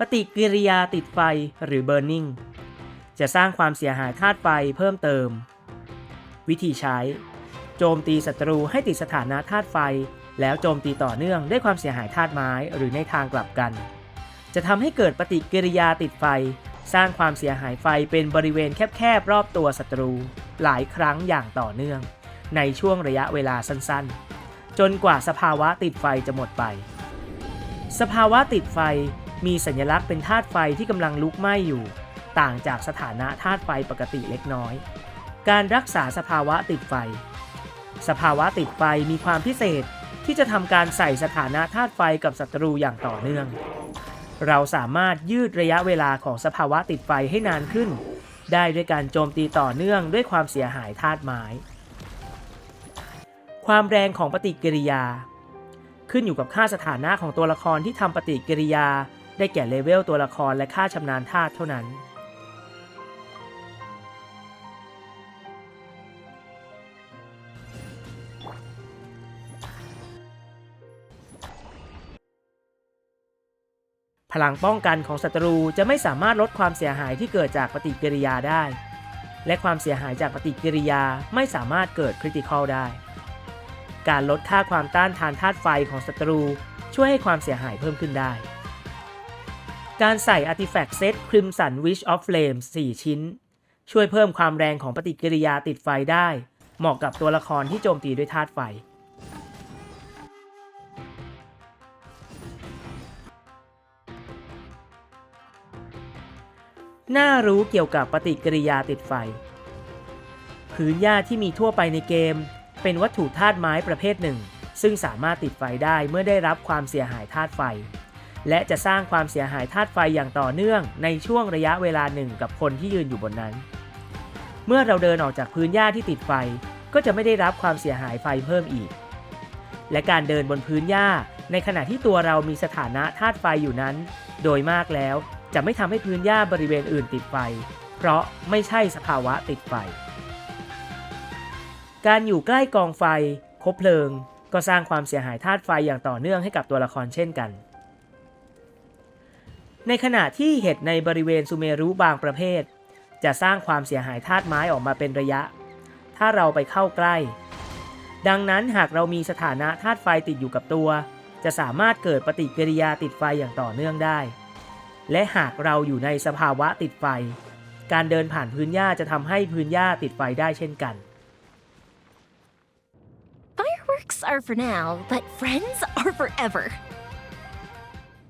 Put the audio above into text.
ปฏิกิริยาติดไฟหรือ burning จะสร้างความเสียหายธาตุไฟเพิ่มเติม วิธีใช้ โจมตีศัตรูให้ติดสถานะธาตุไฟ แล้วโจมตีต่อเนื่องด้วยความเสียหายธาตุไม้หรือในทางกลับกัน จะทำให้เกิดปฏิกิริยาติดไฟ สร้างความเสียหายไฟเป็นบริเวณแคบๆรอบตัวศัตรู หลายครั้งอย่างต่อเนื่อง ในช่วงระยะเวลาสั้นๆ จนกว่าสภาวะติดไฟจะหมดไป สภาวะติดไฟ มีสัญลักษณ์เป็นธาตุไฟที่กำลังลุกไหม้อยู่ ต่างจากสถานะธาตุไฟปกติเล็กน้อย การรักษาสภาวะติดไฟ สภาวะติดไฟมีความพิเศษที่จะทำการใส่สถานะธาตุไฟกับศัตรูอย่างต่อเนื่อง เราสามารถยืดระยะเวลาของสภาวะติดไฟให้นานขึ้น ได้ด้วยการโจมตีต่อเนื่องด้วยความเสียหายธาตุไม้ความแรงของปฏิกิริยา ขึ้นอยู่กับค่าสถานะของตัวละครที่ทำปฏิกิริยา ได้แก่เลเวลตัวละครและค่าชำนาญธาตุเท่านั้น พลังป้องกันของศัตรูจะไม่สามารถลดความเสียหายที่เกิดจากปฏิกิริยาได้ และความเสียหายจากปฏิกิริยาไม่สามารถเกิดคริติคอลได้ การลดค่าความต้านทานธาตุไฟของศัตรูช่วยให้ความเสียหายเพิ่มขึ้นได้ การใส่ Artifact Set Crimson Wish of Flames 4ชิ้น ช่วยเพิ่มความแรงของปฏิกิริยาติดไฟได้ เหมาะกับตัวละครที่โจมตีด้วยธาตุไฟ น่ารู้เกี่ยวกับปฏิกิริยาติดไฟ พื้นหญ้าที่มีทั่วไปในเกม เป็นวัตถุธาตุไม้ประเภทหนึ่ง ซึ่งสามารถติดไฟได้เมื่อได้รับความเสียหายธาตุไฟ และจะสร้างความเสียหายธาตุไฟอย่างต่อเนื่องในช่วงระยะเวลาหนึ่งกับคนที่ยืนอยู่บนนั้น เมื่อเราเดินออกจากพื้นหญ้าที่ติดไฟก็จะไม่ได้รับความเสียหายไฟเพิ่มอีก และการเดินบนพื้นหญ้า ในขณะที่ตัวเรามีสถานะธาตุไฟอยู่นั้น โดยมากแล้วจะไม่ทำให้พื้นหญ้าบริเวณอื่นติดไฟ เพราะไม่ใช่สภาวะติดไฟ การอยู่ใกล้กองไฟ คบเพลิง ก็สร้างความเสียหายธาตุไฟอย่างต่อเนื่องให้กับตัวละครเช่นกัน ในขณะที่เห็ดในบริเวณซูเมรุบางประเภท จะสร้างความเสียหายธาตุไม้ออกมาเป็นระยะ ถ้าเราไปเข้าใกล้ ดังนั้นหากเรามีสถานะธาตุไฟติดอยู่กับตัว จะสามารถเกิดปฏิกิริยาติดไฟอย่างต่อเนื่องได้ และหากเราอยู่ในสภาวะติดไฟ การเดินผ่านพื้นหญ้าจะทำให้พื้นหญ้าติดไฟได้เช่นกัน Fireworks are for now, but friends are forever.